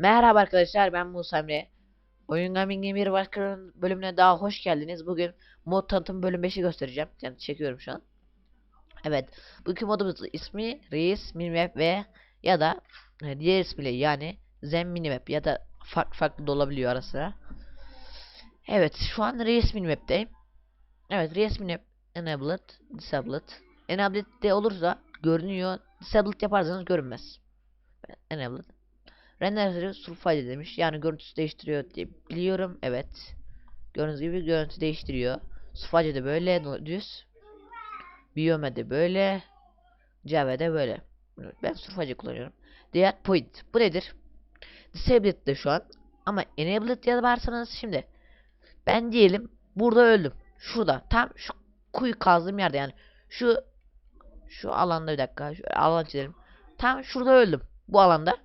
Merhaba arkadaşlar ben Musa Emre. Oyun Gaming'in bir başka bölümüne daha hoş geldiniz. Bugün mod tanıtım bölüm 5'i göstereceğim. Yani çekiyorum şu an. Evet. Bugünkü modumuzun ismi Reis Minimap ve ya da e, diğer ismiyle yani Zen Minimap ya da farklı farklı da olabiliyor ara sıra. Evet şu an Reis Minimap'teyim. Evet Reis Minimap Enabled, Disabled. Enabled de olursa görünüyor. Disabled yaparsanız görünmez. Enabled. Renderleri sulfide demiş. Yani görüntüsü değiştiriyor diye biliyorum. Evet. Gördüğünüz gibi görüntü değiştiriyor. Sulfide de böyle düz. Biome de böyle. Java de böyle. Ben sulfide kullanıyorum. Diğer point. Bu nedir? Disabled de şu an. Ama enabled yaparsanız şimdi. Ben diyelim burada öldüm. Şurada. Tam şu kuyu kazdığım yerde yani. Şu şu alanda bir dakika. Şu alan çizelim. Tam şurada öldüm. Bu alanda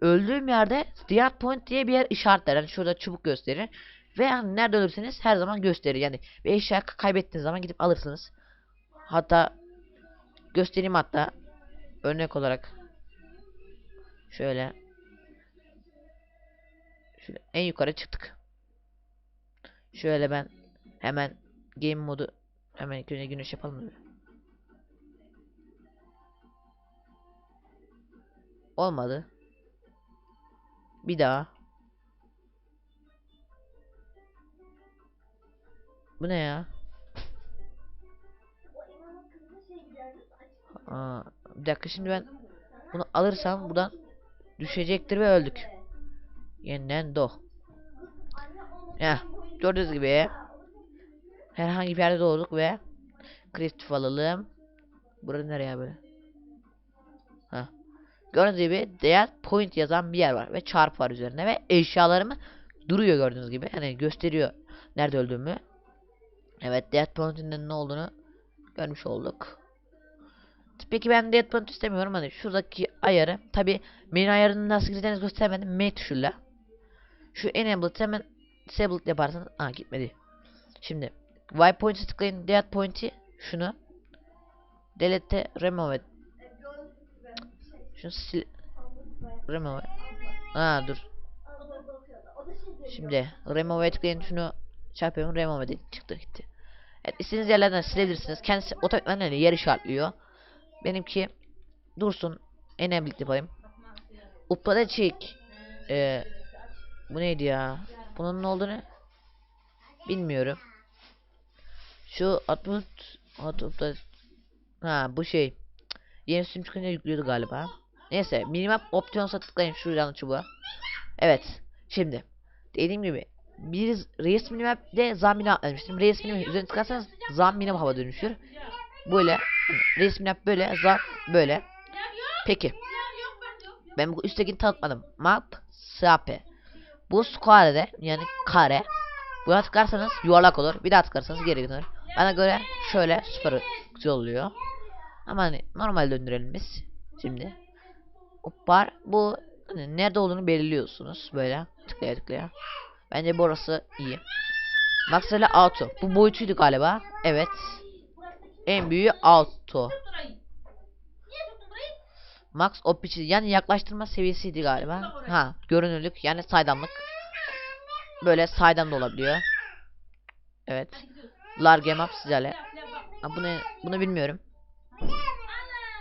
öldüğüm yerde diğer point diye bir yer işaretler. Yani şurada çubuk gösterir. Ve yani nerede ölürseniz her zaman gösterir. Yani bir eşya kaybettiğiniz zaman gidip alırsınız. Hatta göstereyim hatta örnek olarak şöyle şöyle en yukarı çıktık. Şöyle ben hemen game modu hemen ilk güneş yapalım? Olmadı. Bir daha. Bu ne ya? Aa, bir dakika şimdi ben bunu alırsam buradan düşecektir ve öldük. Yeniden do. Ya gördüğünüz gibi herhangi bir yerde doğduk ve kristif alalım. Burası nereye böyle? Ha. Gördüğünüz gibi değer point yazan bir yer var ve çarp var üzerine ve eşyalarımı duruyor gördüğünüz gibi. Hani gösteriyor nerede öldüğümü. Evet death point'in ne olduğunu görmüş olduk. Peki ben death point istemiyorum hani şuradaki ayarı tabi menü ayarını nasıl gireceğinizi göstermedim M tuşuyla. Şu enabled hemen disabled yaparsanız aa gitmedi. Şimdi waypoint'e tıklayın death point'i şunu delete remove şunu sil remove Aa dur. Şimdi remove tıklayın şunu çarpıyorum remove dedi çıktı gitti. Evet istediğiniz yerlerden silebilirsiniz. Kendisi otomatikman öyle yer işaretliyor. Benimki dursun enabled yapayım Upload'a çek ee, Bu neydi ya? Bunun ne olduğunu Bilmiyorum. Şu upload upload Ha bu şey. Yeni sürüm çıkınca yüklüyordu galiba. Neyse minimap opsiyonsa tıklayın şu yanı çubuğa. Evet. Şimdi dediğim gibi bir reis minimap de zam minimap demiştim. Reis minimap üzerine tıklarsanız zam minimap hava dönüşür. Böyle reis minimap böyle zam böyle. Peki. Ben bu üsttekini tanıtmadım. Map SAP. Bu square'de yani kare. Buna tıklarsanız yuvarlak olur. Bir daha tıklarsanız geri dönür. Bana göre şöyle süper oluyor. Ama hani normal döndürelim biz. Şimdi. Hoppar bu hani nerede olduğunu belirliyorsunuz böyle tıklaya tıklaya. Bence burası iyi. Max ile auto. Bu boyutuydu galiba. Evet. En büyüğü auto. Max opçi yani yaklaştırma seviyesiydi galiba. Ha, görünürlük yani saydamlık. Böyle saydam da olabiliyor. Evet. Large map sizlerle. Ha, bunu bunu bilmiyorum.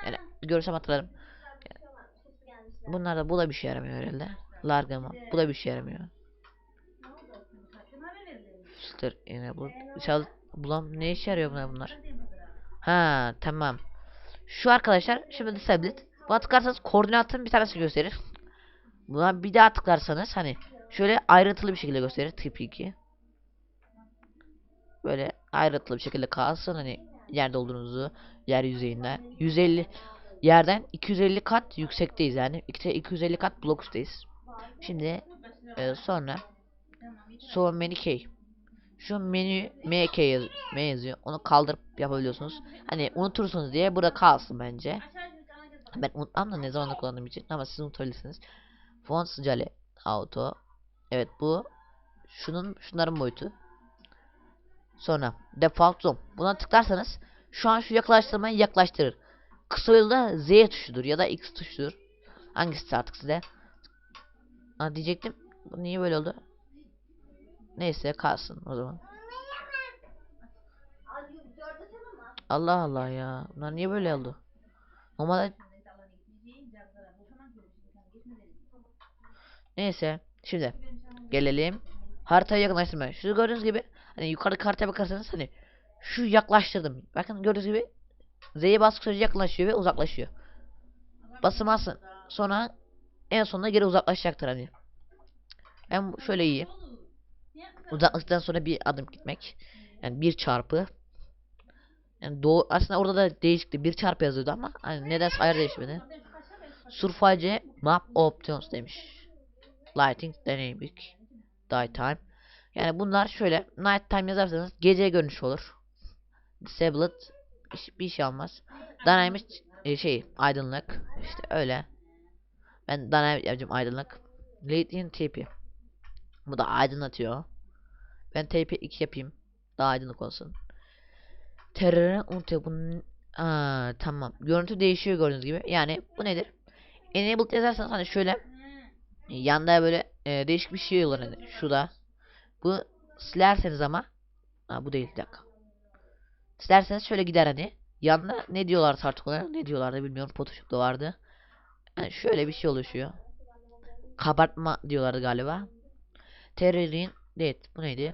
Yani görsem hatırlarım. Bunlar da bu da bir şey yaramıyor herhalde. Larga mı? Bu da bir şey yaramıyor. Filter yine bu. Çal bulam ne işe yarıyor bunlar bunlar? Ha tamam. Şu arkadaşlar şimdi disabled. Buna tıklarsanız koordinatın bir tanesi gösterir. Buna bir daha tıklarsanız hani şöyle ayrıntılı bir şekilde gösterir tip 2. Böyle ayrıntılı bir şekilde kalsın hani yerde olduğunuzu yer yüzeyinden 150 yerden 250 kat yüksekteyiz yani 250 kat blok üstteyiz. Şimdi e, sonra so key şu menü MK yaz yazıyor. Onu kaldırıp yapabiliyorsunuz. Hani unutursunuz diye burada kalsın bence. Ben unutmam da ne zaman kullandığım için ama siz unutabilirsiniz. Font sıcalı auto. Evet bu şunun şunların boyutu. Sonra default zoom. Buna tıklarsanız şu an şu yaklaştırmayı yaklaştırır. Kısa yolda Z tuşudur ya da X tuşudur. Hangisi artık size? Aa, diyecektim. Bu niye böyle oldu? Neyse kalsın o zaman. Allah Allah ya. Bunlar niye böyle oldu? Normalde Neyse. Şimdi gelelim. Haritaya yakınlaştırma. Şu gördüğünüz gibi hani yukarıdaki haritaya bakarsanız hani şu yaklaştırdım. Bakın gördüğünüz gibi Z'ye bastıkça yaklaşıyor ve uzaklaşıyor. Basılmazsın. Sonra en sonunda geri uzaklaşacaktır hani. Ben şöyle iyi. Uzaklaştıktan sonra bir adım gitmek. Yani bir çarpı. Yani doğu aslında orada da değişikti. Bir çarpı yazıyordu ama hani nedense ayar değişmedi. Surface Map Options demiş. Lighting Dynamic Daytime. Yani bunlar şöyle night time yazarsanız gece görünüş olur. Disabled bir şey olmaz. Dynamic e, şey aydınlık işte öyle. Ben dynamic yapacağım aydınlık. Lighting TP. Bu da aydınlatıyor. Ben TP 2 yapayım. Daha aydınlık olsun. Terörü unutuyor bunun. Aa, tamam. Görüntü değişiyor gördüğünüz gibi. Yani bu nedir? Enabled yazarsanız hani şöyle yanda böyle e, değişik bir şey olur hani şurada. Bu silerseniz ama ha, bu değil bir dakika. Silerseniz şöyle gider hani. Yanda ne diyorlar artık ona? Ne diyorlardı bilmiyorum. Photoshop'ta vardı. Yani şöyle bir şey oluşuyor. Kabartma diyorlardı galiba. Terörün evet bu neydi?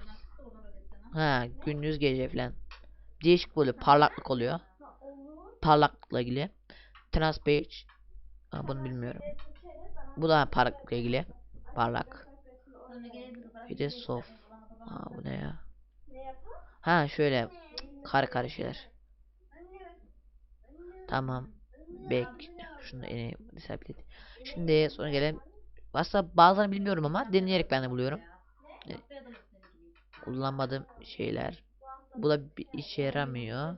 Ha gündüz gece falan. Değişik böyle parlaklık oluyor. Parlaklıkla ilgili. Transpage. Ha, bunu bilmiyorum. Bu da parlaklıkla ilgili. Parlak. Bir de soft. Aa bu ne ya? Ha şöyle kare şeyler. Tamam. Bek. Şunu en disable et. Şimdi sonra gelelim. Aslında bazılarını bilmiyorum ama deneyerek ben de buluyorum. E, Kullanmadığım şeyler. Bu da bir işe yaramıyor.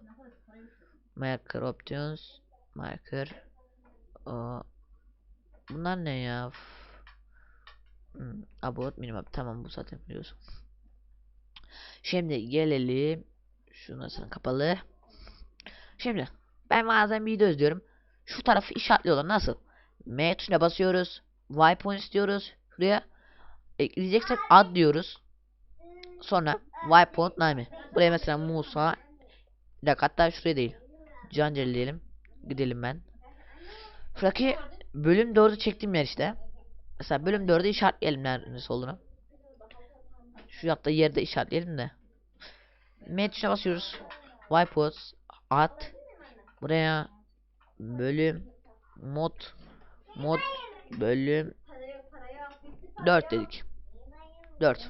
Marker options. Marker. O. Bunlar ne ya? Hmm, about minimap. Tamam bu zaten biliyorsun. Şimdi gelelim. Şu nasıl kapalı. Şimdi ben bazen video izliyorum. Şu tarafı işaretliyorlar. Nasıl? M tuşuna basıyoruz. Waypoint istiyoruz. Şuraya ekleyeceksek ad diyoruz. Sonra waypoint name. Buraya mesela Musa. Bir hatta şuraya değil. Cancel diyelim. Gidelim ben. Şuradaki bölüm 4'ü çektiğim yer işte. Mesela bölüm 4'ü işaretleyelim neresi olduğunu. Şu yaptığı yerde işaretleyelim de. M tuşuna basıyoruz. Wipeout at buraya bölüm mod mod bölüm 4 dedik. 4.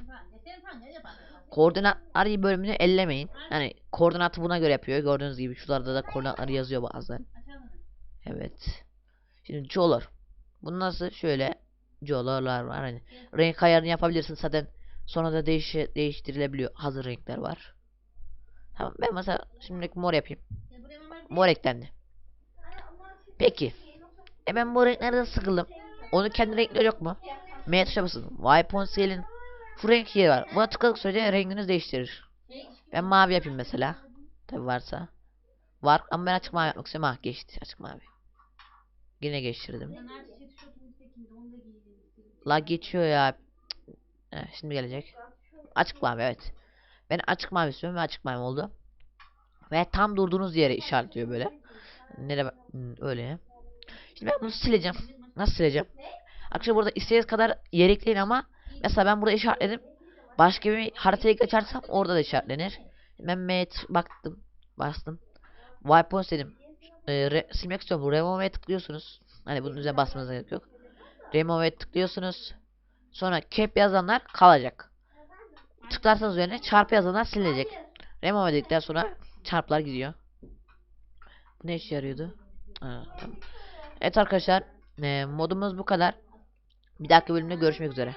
Koordinatları bölümünü ellemeyin. Yani koordinatı buna göre yapıyor. Gördüğünüz gibi şuralarda da koordinatları yazıyor bazen. Evet. Şimdi Jolar. Bu nasıl? Şöyle Jolar'lar var. Hani renk ayarını yapabilirsin zaten. Sonra da değiş değiştirilebiliyor. Hazır renkler var. Tamam ben mesela şimdilik mor yapayım. Mor eklendi. Peki. E ben bu renklerden sıkıldım. Onun kendi renkleri yok mu? M tuşuna basın. Wipe silin. Şu renk yeri var. Buna tıkladık sürece renginiz değiştirir. Ben mavi yapayım mesela. Tabi varsa. Var ama ben açık mavi yapmak istiyorum. Ah geçti açık mavi. Yine geçirdim. La geçiyor ya. Cık. Heh, şimdi gelecek. Açık mavi evet. Ben açık mavi istiyorum ve açık mavi oldu. Ve tam durduğunuz yere işaretliyor böyle. Nere Hmm, öyle. Şimdi ben bunu sileceğim. Nasıl sileceğim? Arkadaşlar burada istediğiniz kadar yer ekleyin ama mesela ben burada işaretledim. Başka bir haritaya geçersem orada da işaretlenir. Ben mate baktım. Bastım. Wipe dedim. Ee, re- silmek istiyorum. Remove'e tıklıyorsunuz. Hani bunun üzerine basmanıza gerek yok. Remove'e tıklıyorsunuz. Sonra cap yazanlar kalacak. Tıklarsanız üzerine çarpı yazanlar silinecek. Remove dedikten sonra çarpılar gidiyor. Bu ne işe yarıyordu? Evet arkadaşlar. e, modumuz bu kadar. Bir dahaki bölümde görüşmek üzere.